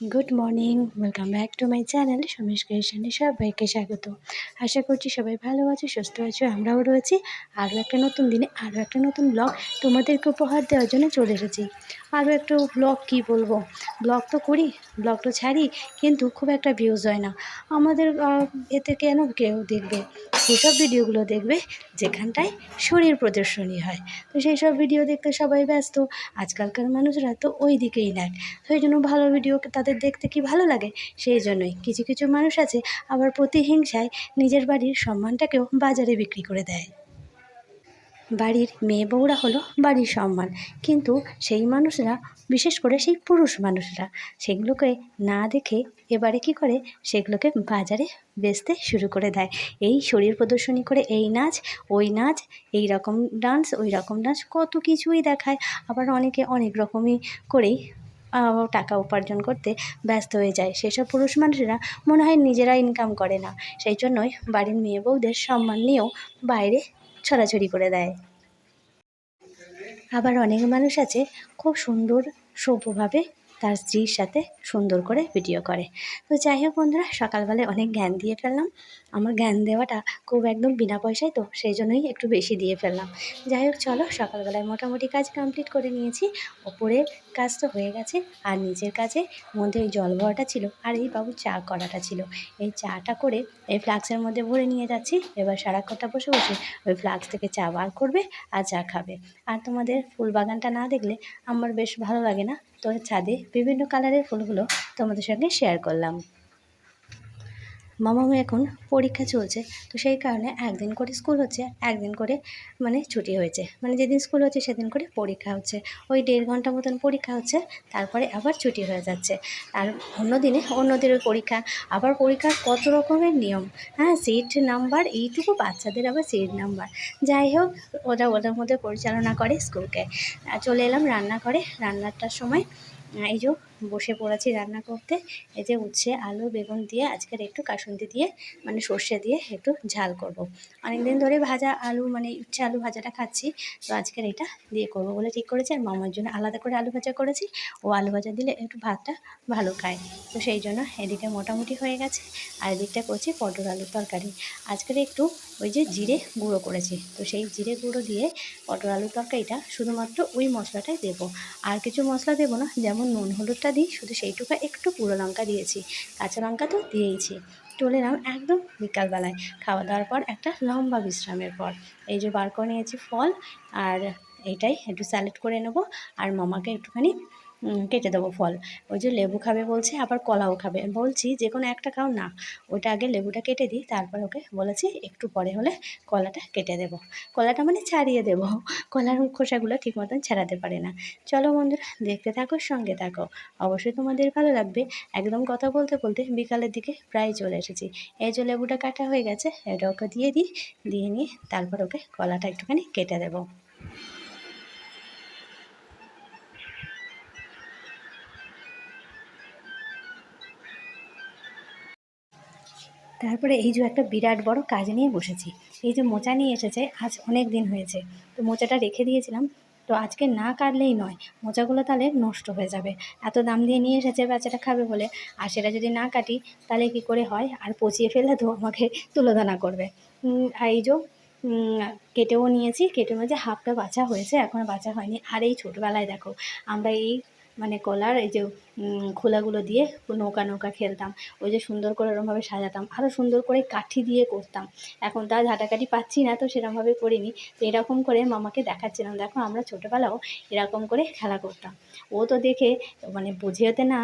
Good morning welcome back to my channel Somesh ক্রিয়েশনে সবাইকে স্বাগত। আশা করছি সবাই ভালো আছে, সুস্থ আছে, আমরাও রয়েছি। আরও একটা নতুন দিনে আরও একটা নতুন ব্লগ তোমাদেরকে উপহার দেওয়ার জন্য চলে এসেছি। আরও একটা ব্লগ কি বলব? ব্লগ তো করি ব্লগ তো ছাড়ি, কিন্তু খুব একটা ভিউজ হয় না। আমাদের এতে কেন কেউ দেখবে? সেসব ভিডিওগুলো দেখবে যেখানটায় শরীর প্রদর্শনী হয়। তো সেই সব ভিডিও দেখতে সবাই ব্যস্ত, আজকালকার মানুষরা তো ওই দিকেই নেয়। তো সেই জন্য ভালো ভিডিও তাদের দেখতে কি ভালো লাগে সেই জন্যই। কিছু কিছু মানুষ আছে আবার প্রতিহিংসায় নিজের বাড়ির সম্মানটাকেও বাজারে বিক্রি করে দেয়। বাড়ির মেয়ে বউরা হলো বাড়ির সম্মান। কিন্তু সেই মানুষরা, বিশেষ করে সেই পুরুষ মানুষরা, সেগুলোকে না দেখে এবারে কি করে? সেগুলোকে বাজারে বেচতে শুরু করে দেয়। এই শরীর প্রদর্শনী করে এই নাচ, ওই নাচ, এই রকম ডান্স, ওই রকম ডান্স, কত কিছুই দেখায়। আবার অনেকে অনেক রকমই করেই টাকা উপার্জন করতে ব্যস্ত হয়ে যায়। সেসব পুরুষ মানুষেরা মনে হয় নিজেরা ইনকাম করে না। সেই জন্যই বাড়ির মেয়ে বউদের সম্মান নিয়েও বাইরে ছড়াছড়ি করে দেয়। আবার অনেক মানুষ আছে খুব সুন্দর সভ্যভাবে তার স্ত্রীর সাথে সুন্দর করে ভিডিও করে। তো যাই হোক বন্ধুরা, সকালবেলায় অনেক জ্ঞান দিয়ে ফেললাম। আমার জ্ঞান দেওয়াটা খুব একদম বিনা পয়সায় তো সেই জন্যই একটু বেশি দিয়ে ফেললাম। যাই হোক, চলো সকালবেলায় মোটামুটি কাজ কমপ্লিট করে নিয়েছি। ওপরের কাজ তো হয়ে গেছে, আর নিজের কাজে মধ্যে ওই জল ভরাটা ছিল, আর এই বাবু চা করাটা ছিল। এই চাটা করে এই ফ্লাক্সের মধ্যে ভরে নিয়ে যাচ্ছি। এবার সারাক্ষণটা বসে বসে ওই ফ্লাক্স থেকে চা বার করবে আর চা খাবে। আর তোমাদের ফুল বাগানটা না দেখলে আমার বেশ ভালো লাগে না। তো ছাদে বিভিন্ন কালারের ফুলগুলো তোমাদের সঙ্গে শেয়ার করলাম। মামামু এখন পরীক্ষা চলছে, তো সেই কারণে একদিন করে স্কুল হচ্ছে, একদিন করে মানে ছুটি হয়েছে। মানে যেদিন স্কুল হচ্ছে সেদিন করে পরীক্ষা হচ্ছে। ওই দেড় ঘণ্টা মতন পরীক্ষা হচ্ছে, তারপরে আবার ছুটি হয়ে যাচ্ছে। আর অন্য দিনে অন্য দিনের পরীক্ষা, আবার পরীক্ষার কত রকমের নিয়ম? হ্যাঁ সিট নাম্বার এইটুকু বাচ্চাদের আবার সিট নাম্বার যাই হোক, ওরা ওদের মধ্যে পরিচালনা করে স্কুলকে চলে এলাম রান্নাঘরে। রান্নাটার সময় আহ, এই যে বসে পড়েছি রান্না করতে। এই যে উচ্ছে, আলু, বেগুন দিয়ে আজকের একটু কাসুন্দি দিয়ে মানে সর্ষে দিয়ে একটু ঝাল করব। অনেকদিন ধরে ভাজা আলু মানে উচ্ছে আলু ভাজাটা খাচ্ছি, তো আজকের এটা দিয়ে করব বলে ঠিক করেছি। আর মামার জন্য আলাদা করে আলু ভাজা করেছি। ও আলু ভাজা দিলে একটু ভাতটা ভালো খায়। তো সেই জন্য এদিকে মোটামুটি হয়ে গেছে। আর এদিকটা করছি পটল আলুর তরকারি। আজকের একটু ওই যে জিরে গুঁড়ো করেছি। তো সেই জিরে গুঁড়ো দিয়ে পটল আলুর তরকারিটা শুধুমাত্র ওই মশলাটাই দেবো। আর কিছু মশলা দেবো না, যেমন নুন, হলুদটা দিই, শুধু সেইটুকু একটু পুরো লঙ্কা দিয়েছি। কাঁচা লঙ্কা তো দিয়েইছি। চলে এলাম একদম বিকালবেলায়। খাওয়া দাওয়ার পর একটা লম্বা বিশ্রামের পর। এই যে বার করে নিয়েছি ফল, আর এইটাই একটু স্যালাড করে নেব। আর মামাকে একটুখানি কেটে দেবো ফল। ওই যে লেবু খাবে বলছে, আবার কলাও খাবে। বলছি, যে কোনো একটা খাও না, ওটা আগে লেবুটা কেটে দিই, তারপর ওকে বলেছি, একটু পরে হলে কলাটা কেটে দেবো। কলাটা মানে ছাড়িয়ে দেবো। কলার খোসাগুলো ঠিক মতন ছাড়াতে পারে না। চলো বন্ধুরা, দেখতে থাকো, সঙ্গে থাকো। অবশ্যই তোমাদের ভালো লাগবে। একদম কথা বলতে বলতে বিকালের দিকে প্রায় চলে এসেছি। এই যে লেবুটা কাটা হয়ে গেছে, এটা ওকে দিয়ে দিই, দিয়ে নিয়ে তারপর ওকে কলাটা একটুখানি কেটে দেবো। তারপরে এই যে একটা বিরাট বড় কাজ নিয়ে বসেছি। এই যে মোচা নিয়ে এসেছে, আজ অনেক দিন হয়েছে। তো মোচাটা রেখে দিয়েছিলাম। তো আজকে না কাটলেই নয়, মোচাগুলো তাহলে নষ্ট হয়ে যাবে। এত দাম দিয়ে নিয়ে এসেছে বাচ্চাটা খাবে বলে। আর সেটা যদি না কাটি, তাহলে কি করে হয়? আর পচিয়ে ফেললে তো আমাকে তুলোদানা করবে। আর এই যে কেটেও নিয়েছি। কেটে মাঝে হাফটা বাছা হয়েছে এখনও বাছা হয়নি। আর এই ছোটোবেলায় দেখো, আমরা এই মানে কলার, এই যে খোলাগুলো দিয়ে নৌকা নৌকা খেলতাম। ওই যে সুন্দর করে ওরমভাবে সাজাতাম। আরও সুন্দর করে কাঠি দিয়ে করতাম। এখন তা ঝাঁটাকাটি পাচ্ছি না, তো সেরকমভাবে করিনি। তো এরকম করে মামাকে দেখাচ্ছিলাম। দেখো, আমরা ছোটোবেলাও এরকম করে খেলা করতাম। ও তো দেখে মানে বুঝিয়েতে না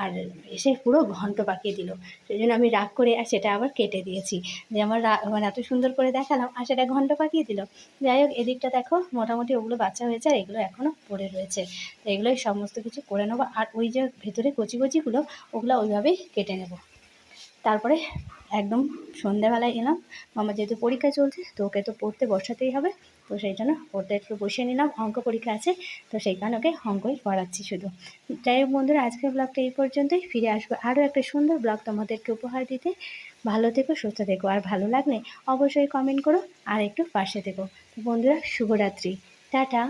আর এসে পুরো ঘন্ট পাকিয়ে দিল। সেই জন্য আমি রাগ করে আর সেটা আবার কেটে দিয়েছি। যে আমার মানে এত সুন্দর করে দেখালাম আর সেটা ঘন্ট পাকিয়ে দিল। যাই হোক, এদিকটা দেখো, মোটামুটি ওগুলো বাচ্চা হয়েছে আর এগুলো এখনও পড়ে রয়েছে। তো এগুলোই সমস্ত কিছু করে নেব আর ওই যে ভেতরে কচি কচিগুলো, ওগুলো ওইভাবেই কেটে নেব। তারপরে একদম সন্ধ্যাবেলায় এলাম। মামা যেহেতু পরীক্ষা চলছে, তো ওকে তো পড়তে বসাতেই হবে। তো সেই জন্য পড়তে একটু বসিয়ে নিলাম। অঙ্ক পরীক্ষা আছে, তো সেই কারণে ওকে অঙ্কই পড়াচ্ছি শুধু। যাই হোক বন্ধুরা, আজকের ব্লগটা এই পর্যন্তই। ফিরে আসব আরও একটা সুন্দর ব্লগ তোমাদেরকে উপহার দিতে। ভালো থেকো, সুস্থ থেকো। আর ভালো লাগলে অবশ্যই কমেন্ট করো আর একটু পাশে থেকো। তো বন্ধুরা, শুভরাত্রি। টাটা।